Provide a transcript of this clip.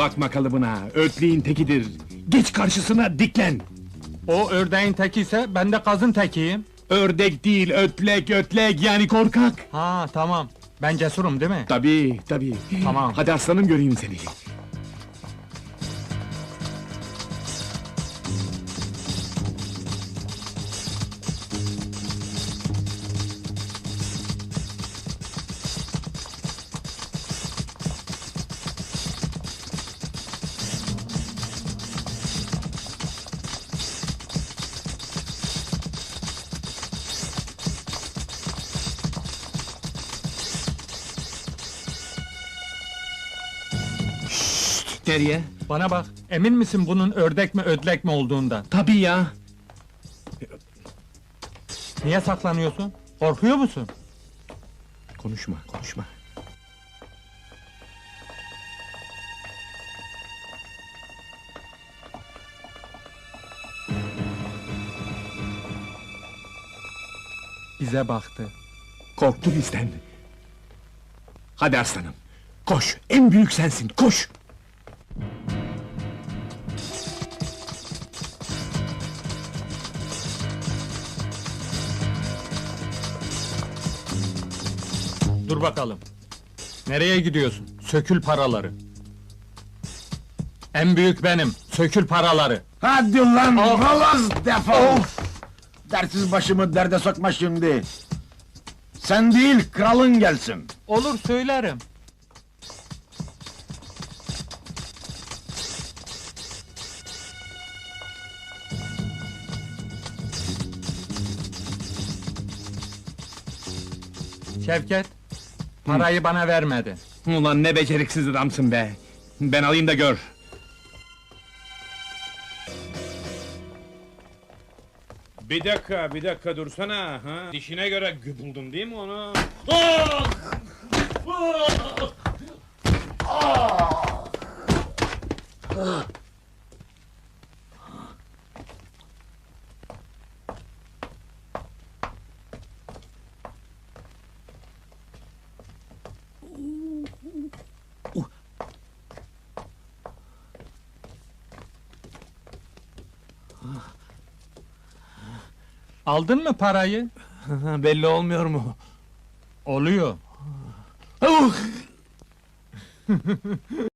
Bakma kalıbına, ötleğin tekidir. Geç karşısına diklen. O ördeğin teki ise ben de kazın tekiyim. Ördek değil, ötlek, ötlek yani korkak. Ha tamam. Ben cesurum değil mi? Tabii, tabii. Tamam. Hadi aslanım göreyim seni. Nereye? Bana bak. Emin misin bunun ördek mi ödlek mi olduğundan? Tabii ya. Niye saklanıyorsun? Korkuyor musun? Konuşma, konuşma. Bize baktı. Korktu bizden. Hadi aslanım. Koş, en büyük sensin, koş. Dur bakalım. Nereye gidiyorsun? Sökül paraları. En büyük benim. Sökül paraları. Hadi lan Of! balaz defol! Dersiz başımı derde sokma şimdi. Sen değil kralın gelsin. Olur söylerim. Şevket, parayı bana vermedi. Ulan ne beceriksiz adamsın be. Ben alayım da gör. Bir dakika, bir dakika dursana. Ha? Dişine göre buldum değil mi onu? Aldın mı parayı? Belli olmuyor mu? Oluyor. Uh!